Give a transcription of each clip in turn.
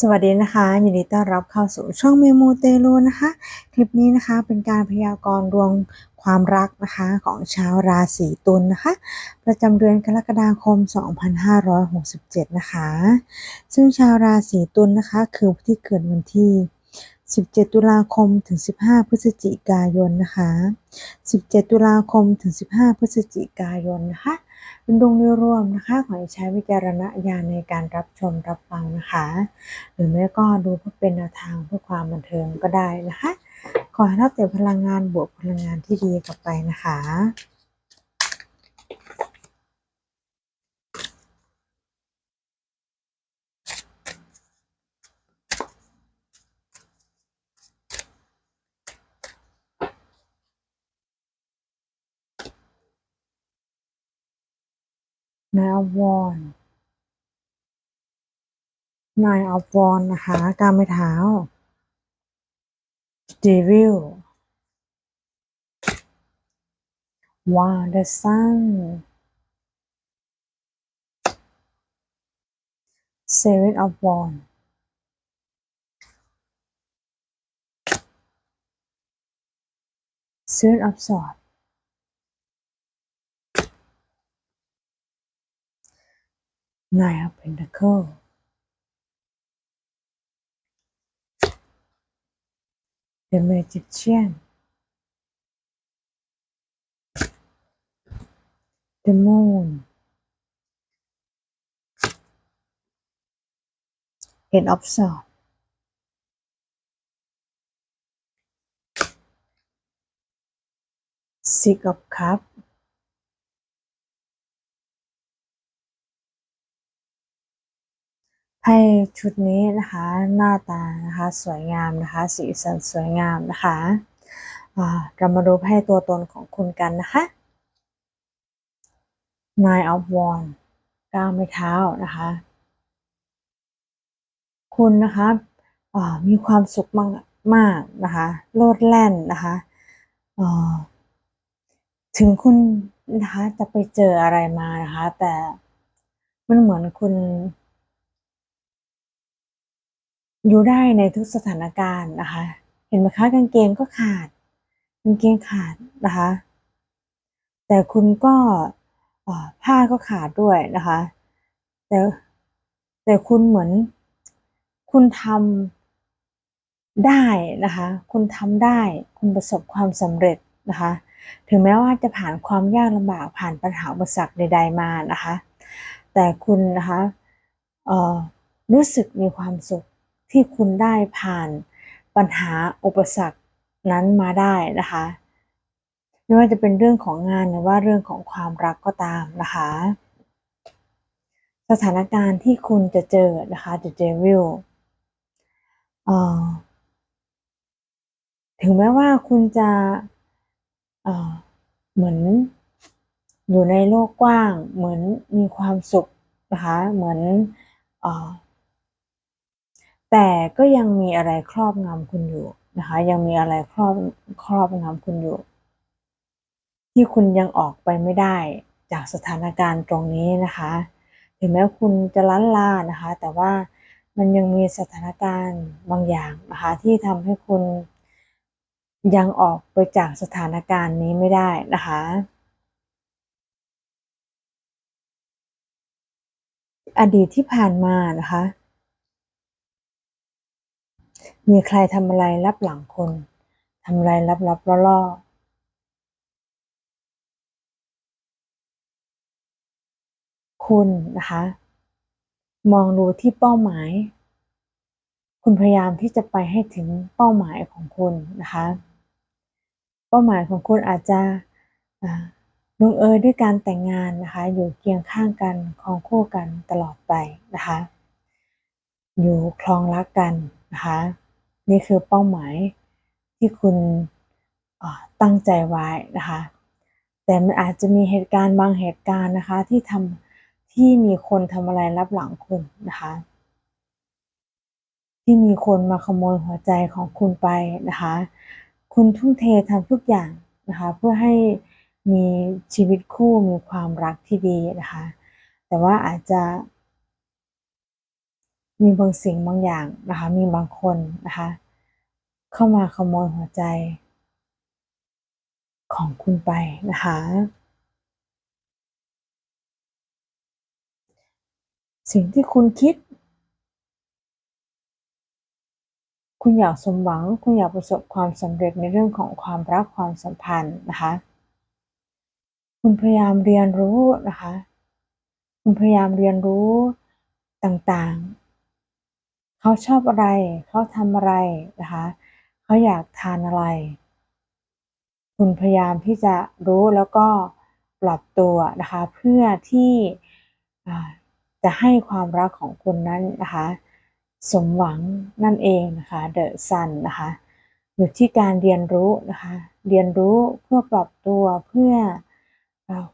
สวัสดีนะคะยินดีต้อนรับเข้าสู่ช่องเมโมเตโลนะคะ คลิปนี้นะคะเป็นการพยากรณ์ดวงความรักนะคะของชาวราศีตุลนะคะ ประจำเดือนกรกฎาคม 2567 นะคะ ซึ่งชาวราศีตุลนะคะ คือผู้ที่เกิดวันที่ 17 ตุลาคมถึง 15 พฤศจิกายนนะคะ 17 ตุลาคมถึง 15 พฤศจิกายนนะคะ เป็นดวงโดยรวมนะคะ ขอให้ใช้วิจารณญาณในการรับชมรับฟังนะคะ หรือไม่ก็ดูเพื่อเป็นแนวทางเพื่อความบันเทิงก็ได้นะคะ ขอให้รับแต่พลังงานบวกพลังงานที่ดีกลับไปนะคะ นาวอนนายออฟวอนนะคะกามเท้าเดวิลว่าเดอะซันเซเว่นออฟวอนเซเว่นออฟสอด Nine of Pentacles The Magician The Moon Eight of Swords Six of Cups ไพ่ชุดนี้นะคะหน้าตานะคะสวยงามนะคะสีสันสวยงามนะคะอ่าเรามาดูไพ่ตัวตนของคุณกันนะคะ Nine of Wands ก้าวไม้เท้านะคะ คุณนะคะอ่ามีความสุขมากมากนะคะโลดแล่นนะคะถึงคุณนะคะจะไปเจออะไรมานะคะ แต่มันเหมือนคุณ อยู่ได้ในทุกสถานการณ์นะคะ เห็นไหมคะกางเกงก็ขาดกางเกงขาดนะคะ แต่คุณก็ผ้าก็ขาดด้วยนะคะ แต่แต่คุณเหมือนคุณทำได้นะคะ คุณทำได้ คุณประสบความสำเร็จนะคะ ถึงแม้ว่าจะผ่านความยากลำบากผ่านปัญหาอุปสรรคใด ๆมานะคะ แต่คุณนะคะรู้สึกมีความสุข ที่คุณได้ผ่านปัญหาอุปสรรคนั้นมาได้นะคะ ไม่ว่าจะเป็นเรื่องของงานหรือว่าเรื่องของความรักก็ตามนะคะ สถานการณ์ที่คุณจะเจอนะคะ The Devil เอ่อถึงแม้ว่าคุณจะเเหมือนอยู่ในโลกกว้าง เหมือนมีความสุขนะคะ เหมือนอ แต่ก็ยังมีอะไรครอบงำคุณอยู่นะคะ ยังมีอะไรครอบครอบงำคุณอยู่ ที่คุณยังออกไปไม่ได้จากสถานการณ์ตรงนี้นะคะถึงแม้คุณจะล้านลานะคะ แต่ว่ามันยังมีสถานการณ์บางอย่างนะคะที่ทำให้คุณยังออกไปจากสถานการณ์นี้ไม่ได้นะคะ อดีตที่ผ่านมานะคะ มีใครทำอะไรลับหลังคุณทำอะไรลับๆล่อๆคุณนะคะ มองดูที่เป้าหมาย คุณพยายามที่จะไปให้ถึงเป้าหมายของคุณนะคะ เป้าหมายของคุณอาจจะลงเอยด้วยการแต่งงานนะคะ อยู่เคียงข้างกันครองคู่กันตลอดไปนะคะ อยู่คลองรักกันนะคะ นี่คือเป้าหมายที่คุณตั้งใจไว้นะคะ แต่มันอาจจะมีเหตุการณ์บางเหตุการณ์นะคะ ที่ทำที่มีคนทำอะไรรับหลังคุณนะคะ ที่มีคนมาขโมยหัวใจของคุณไปนะคะ คุณทุ่มเททำทุกอย่างนะคะ เพื่อให้มีชีวิตคู่มีความรักที่ดีนะคะ แต่ว่าอาจจะ มีบางสิ่งบางอย่างนะคะ มีบางคนนะคะ เข้ามาขโมยหัวใจ ของคุณไปนะคะ สิ่งที่คุณคิด คุณอยากสมหวัง คุณอยากประสบความสำเร็จในเรื่องของความรักความสัมพันธ์นะคะ คุณพยายามเรียนรู้นะคะ คุณพยายามเรียนรู้ต่างๆ เขาชอบอะไร เขาทำอะไรนะคะ เขาอยากทานอะไร คุณพยายามที่จะรู้แล้วก็ปรับตัวนะคะ เพื่อที่จะให้ความรักของคุณนั้นนะคะ สมหวังนั่นเองนะคะ The Sun นะคะอยู่ที่การเรียนรู้นะคะ เรียนรู้เพื่อปรับตัวเพื่อ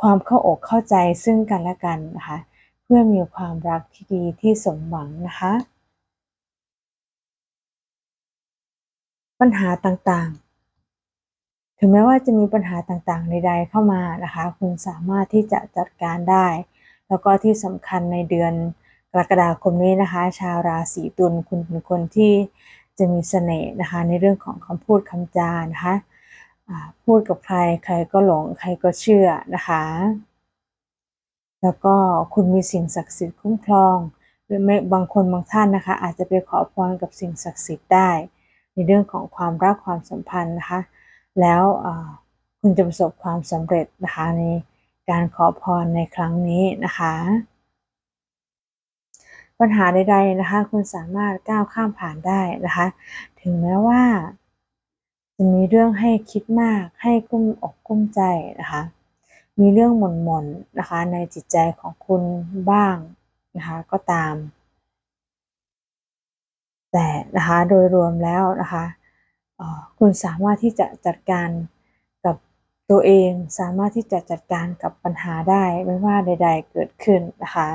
ความเข้าอกเข้าใจซึ่งกันและกันนะคะ เพื่อมีความรักที่ดีที่สมหวังนะคะ ปัญหาต่างๆ ถึงแม้ว่าจะมีปัญหาต่างๆ ใด ๆ เข้ามานะคะ คุณสามารถที่จะจัดการได้ แล้วก็ที่สำคัญในเดือนกรกฎาคมนี้นะคะ ชาวราศีตุลคุณเป็นคนที่จะมีเสน่ห์นะคะ ในเรื่องของคำพูดคำจานะคะพูดกับใครใครก็หลงใครก็เชื่อนะคะ แล้วก็คุณมีสิ่งศักดิ์สิทธิ์คุ้มครอง หรือไม่บางคนบางท่านนะคะ อาจจะไปขอพรกับสิ่งศักดิ์สิทธิ์ได้ ในเรื่องของความรักความสัมพันธ์นะคะ แล้วคุณจะประสบความสำเร็จนะคะในการขอพรในครั้งนี้นะคะ ปัญหาใดๆนะคะคุณสามารถก้าวข้ามผ่านได้นะคะ ถึงแม้ว่า จะมีเรื่องให้คิดมากให้กุ้มอกกุ้มใจนะคะ มีเรื่องหม่นหม่นนะคะในจิตใจของคุณบ้างนะคะก็ตาม แต่นะคะโดยรวมแล้วนะคะคุณสามารถที่จะจัดการกับตัวเองสามารถที่จะจัดการกับปัญหาได้ไม่ว่าใด ๆ เกิดขึ้นนะคะ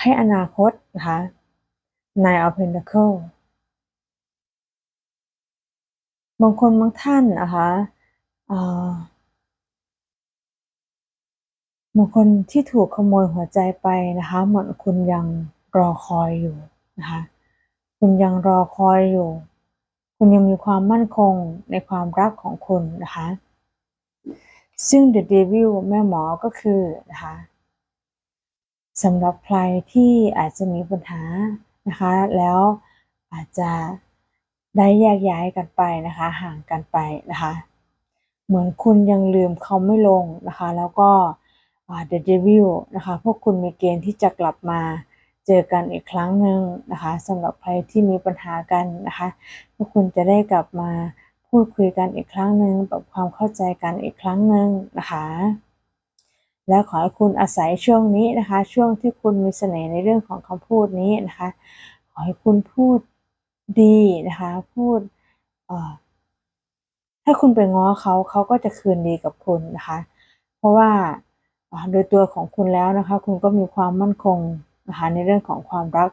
ให้อนาคตนะคะ Nine of Pentacle บางคนบางท่านนะคะ บางคนที่ถูกขโมยหัวใจไปนะคะ เหมือนคุณยังรอคอยอยู่นะคะ คุณยังรอคอยอยู่ คุณยังมีความมั่นคงในความรักของคุณนะคะ ซึ่ง The Devil แม่หมอก็คือนะคะสำหรับใครที่อาจจะมีปัญหานะคะ แล้วอาจจะได้แยกย้ายกันไปนะคะ ห่างกันไปนะคะ เหมือนคุณยังลืมเขาไม่ลงนะคะ แล้วก็ The Devil นะคะพวกคุณมีเกณฑ์ที่จะกลับมาเจอกันอีกครั้งหนึ่งนะคะสำหรับใครที่มีปัญหากันนะคะพวกคุณจะได้กลับมาพูดคุยกันอีกครั้งหนึ่งปรับความเข้าใจกันอีกครั้งหนึ่งนะคะแล้วขอให้คุณอาศัยช่วงนี้นะคะ ช่วงที่คุณมีเสน่ห์ในเรื่องของคำพูดนี้นะคะ ขอให้คุณพูดดีนะคะ พูดถ้าคุณไปง้อเขาเขาก็จะคืนดีกับคุณนะคะ เพราะว่า โดยตัวของคุณแล้วนะคะ คุณก็มีความมั่นคงนะคะในเรื่องของความรัก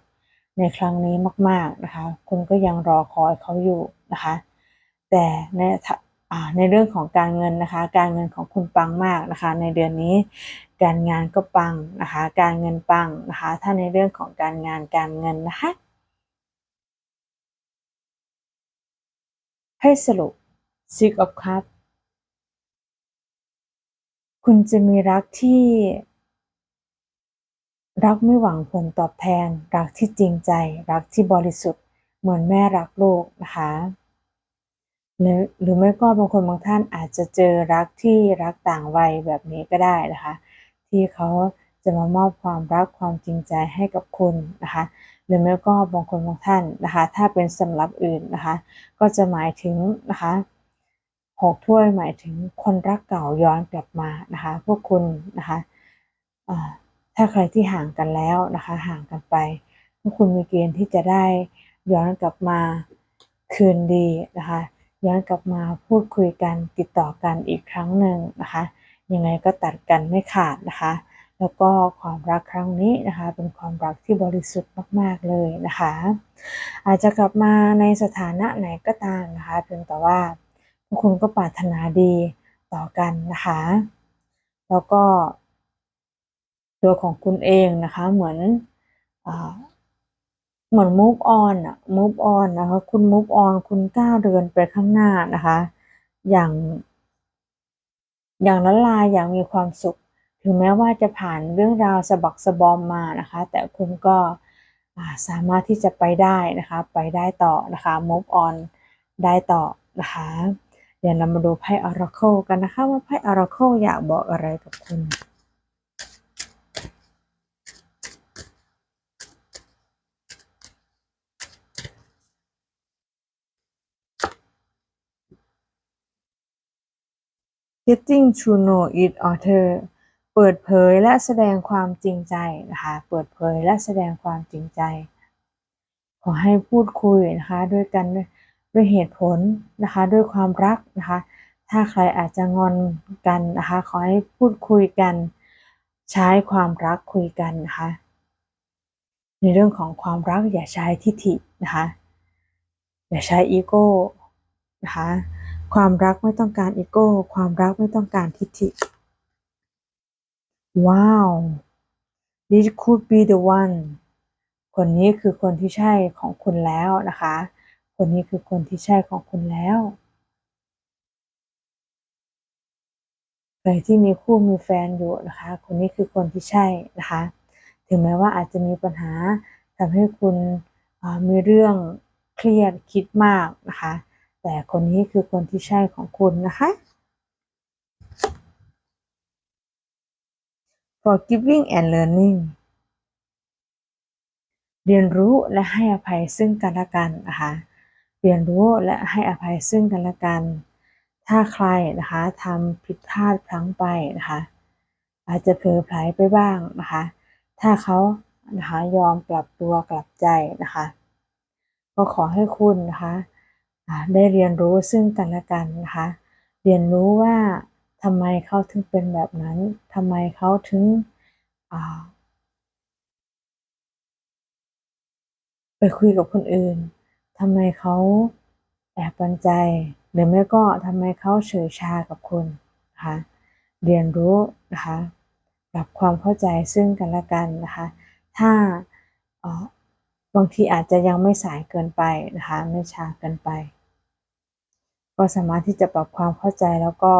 ในครั้งนี้มาก ๆนะคะ คุณก็ยังรอคอยเขาอยู่นะคะ แต่ในในเรื่องของการเงินนะคะ การเงินของคุณปังมากนะคะ ในเดือนนี้การงานก็ปังนะคะ การเงินปังนะคะ ถ้าในเรื่องของการงานการเงินนะคะให้สรุป Six of Cups คุณจะมีรักที่ รักไม่หวังผลตอบแทน รักที่จริงใจ รักที่บริสุทธิ์ เหมือนแม่รักลูกนะคะหรือหรือไม่ก็บางคนบางท่านอาจจะเจอรักที่รักต่างวัยแบบนี้ก็ได้นะคะ ที่เขาจะมามอบความรักความจริงใจให้กับคุณนะคะ หรือไม่ก็บางคนบางท่านนะคะ ถ้าเป็นสำหรับอื่นนะคะ ก็จะหมายถึงนะคะ หกถ้วยหมายถึงคนรักเก่าย้อนกลับมานะคะพวกคุณนะคะถ้าใครที่ห่างกันแล้วนะคะห่างกันไป พวกคุณมีเกณฑ์ที่จะได้ย้อนกลับมาคืนดีนะคะย้อนกลับมาพูดคุยกันติดต่อกันอีกครั้งหนึ่งนะคะยังไงก็ตัดกันไม่ขาดนะคะ แล้วก็ความรักครั้งนี้นะคะ เป็นความรักที่บริสุทธิ์มาก ๆ เลยนะคะ อาจจะกลับมาในสถานะไหนก็ตามนะคะเพียงแต่ว่า ทุกคนก็ปรารถนาดีต่อกันนะคะ แล้วก็ ตัวของคุณเองนะคะ เหมือนอเหมือน move on อะ move on นะคะ คุณ move on คุณก้าวเดินไปข้างหน้านะคะ อย่าง อย่างละลายอย่างมีความสุข ถึงแม้ว่าจะผ่านเรื่องราวสะบักสะบอมมานะคะ แต่คุณก็สามารถที่จะไปได้นะคะ ไปได้ต่อนะคะ move on ได้ต่อนะคะ ดี๋ยวเรามาดูไพ่ Oracle กันนะคะ ว่าไพ่ Oracle อยากบอกอะไรกับคุณ Getting to know each other เปิดเผยและแสดงความจริงใจนะคะ เปิดเผยและแสดงความจริงใจ ขอให้พูดคุยนะคะ ด้วยกันด้วย้วยเหตุผลนะคะด้วยความรักนะคะ ถ้าใครอาจจะงอนกันนะคะ ขอให้พูดคุยกัน ใช้ความรักคุยกันนะคะ ในเรื่องของความรักอย่าใช้ทิฐินะคะ อย่าใช้อีโก้นะคะความรักไม่ต้องการอีโก้ ความรักไม่ต้องการทิฐิ ว้าว this could be the one คนนี้คือคนที่ใช่ของคุณแล้วนะคะ คนนี้คือคนที่ใช่ของคุณแล้ว ใครที่มีคู่มีแฟนอยู่นะคะ คนนี้คือคนที่ใช่นะคะ ถึงแม้ว่าอาจจะมีปัญหาทำให้คุณมีเรื่องเครียดคิดมากนะคะ แต่คนนี้คือคนที่ใช่ของคุณนะคะ forgiving and learning เรียนรู้และให้อภัยซึ่งกันและกันนะคะ รียนรู้และให้อภัยซึ่งกันและกัน ถ้าใครนะคะทำผิดพลาดพลั้งไปนะคะ อาจจะเผลอไผลไปบ้างนะคะ ถ้าเขานะคะยอมปรับตัวกลับใจนะคะ ก็ขอให้คุณนะคะได้เรียนรู้ซึ่งกันและกันนะคะ เรียนรู้ว่าทำไมเขาถึงเป็นแบบนั้นทำไมเขาถึงไปคุยกับคนอื่น ทำไมเขาแอบปันใจหรือไม่ก็ทำไมเขาเฉยชากับคุณนะคะเรียนรู้นะคะปรับความเข้าใจซึ่งกันและกันนะคะถ้าบางทีอาจจะยังไม่สายเกินไปนะคะไม่ช้าเกินไป ก็สามารถที่จะปรับความเข้าใจแล้วก็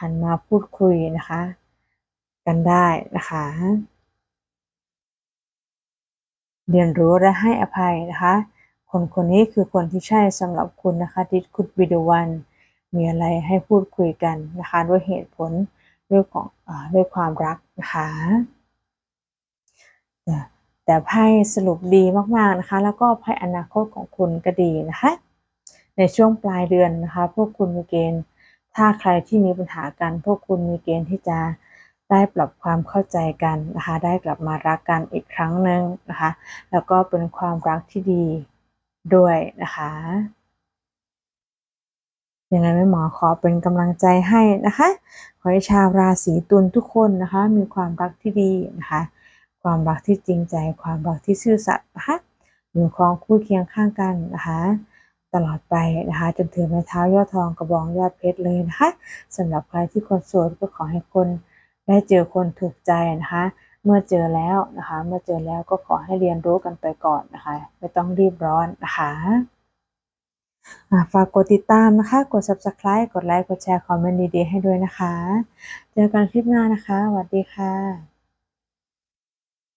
หันมาพูดคุยนะคะ กันได้นะคะ เรียนรู้และให้อภัยนะคะ คนคนนี้คือคนที่ใช่สำหรับคุณนะคะดิคุดวิดีวันมีอะไรให้พูดคุยกันนะคะด้วยเหตุผลด้วยของอด้วยความรักนะคะแต่ไพ่สรุปดีมากๆนะคะ แล้วก็ไพ่อนาคตของคุณก็ดีนะคะ ในช่วงปลายเดือนนะคะ พวกคุณมีเกณฑ์ ถ้าใครที่มีปัญหากัน พวกคุณมีเกณฑ์ที่จะได้ปรับความเข้าใจกันนะคะ ได้กลับมารักกันอีกครั้งหนึ่งนะคะ แล้วก็เป็นความรักที่ดี ด้วยนะคะยังไงแม่หมอขอเป็นกำลังใจให้นะคะ ขอให้ชาวราศีตุลทุกคนนะคะ มีความรักที่ดีนะคะ ความรักที่จริงใจ ความรักที่ซื่อสัตย์นะคะอยู่ครองคู่เคียงข้างกันนะคะ ตลอดไปนะคะ จนถึงไม้เท้ายอดทองกระบองยอดเพชรเลยนะคะสำหรับใครที่คนโสดก็ขอให้คนได้เจอคนถูกใจนะคะ เมื่อเจอแล้วนะคะ เมื่อเจอแล้วก็ขอให้เรียนรู้กันไปก่อนนะคะ ไม่ต้องรีบร้อนนะคะฝากกดติดตามนะคะ กด subscribe กดไลค์ กดแชร์ คอมเมนต์ดีๆ ให้ด้วยนะคะ เจอกันคลิปหน้านะคะ สวัสดีค่ะ